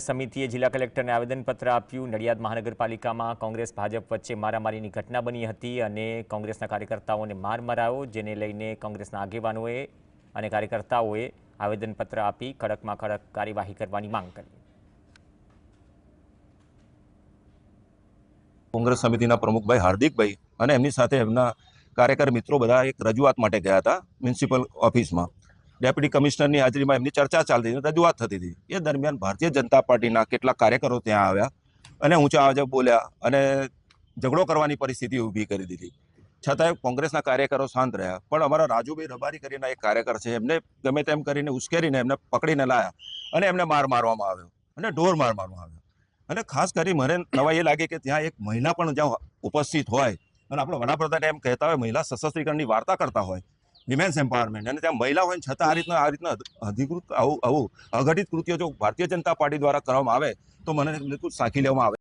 સમિતિએ જિલ્લા કલેક્ટરને આવેદનપત્ર આપ્યું. નડિયાદ મહાનગરપાલિકામાં કોંગ્રેસ, ભાજપ વચ્ચે મારામારીની ઘટના બની હતી અને કોંગ્રેસના કાર્યકર્તાઓને માર મરાયો, જેને લઈને કોંગ્રેસના આગેવાનોએ અને કાર્યકર્તાઓએ આવેદનપત્ર આપી કડકમાં કડક કાર્યવાહી કરવાની માંગ કરી. કોંગ્રેસ સમિતિના પ્રમુખભાઈ હાર્દિકભાઈ અને એમની સાથે એમના કાર્યકર મિત્રો બધા એક રજૂઆત માટે ગયા હતા, મ્યુનિસિપલ ઓફિસમાં. ડેપ્યુટી કમિશનરની હાજરીમાં એમની ચર્ચા ચાલતી હતી રજૂઆત થતી હતી. એ દરમિયાન ભારતીય જનતા પાર્ટીના કેટલાક કાર્યકરો ત્યાં આવ્યા અને ઊંચા અવાજે બોલ્યા અને ઝઘડો કરવાની પરિસ્થિતિ ઊભી કરી દીધી. છતાંય કોંગ્રેસના કાર્યકરો શાંત રહ્યા. પણ અમારા રાજુભાઈ રબારી કરીને એક કાર્યકર છે, એમને ગમે તેમ કરીને ઉશ્કેરીને એમને પકડીને લાયા અને એમને માર મારવામાં આવ્યો અને ઢોર માર મારવામાં આવ્યો. અને ખાસ કરી મને નવાઈ એ લાગી કે ત્યાં એક મહિલા પણ જ્યાં ઉપસ્થિત હોય અને આપણો વડાપ્રધાન એમ કહેતા હોય, મહિલા સશસ્ત્રીકરણની વાર્તા કરતા હોય વિમેન્સ એમ્પાવરમેન્ટ અને ત્યાં મહિલા હોય છતાં આ રીતના આ રીતના અધિકૃત આવું આવું અઘટિત કૃત્યો જો ભારતીય જનતા પાર્ટી દ્વારા કરવામાં આવે તો મને બિલકુલ સાંખી લેવામાં આવે.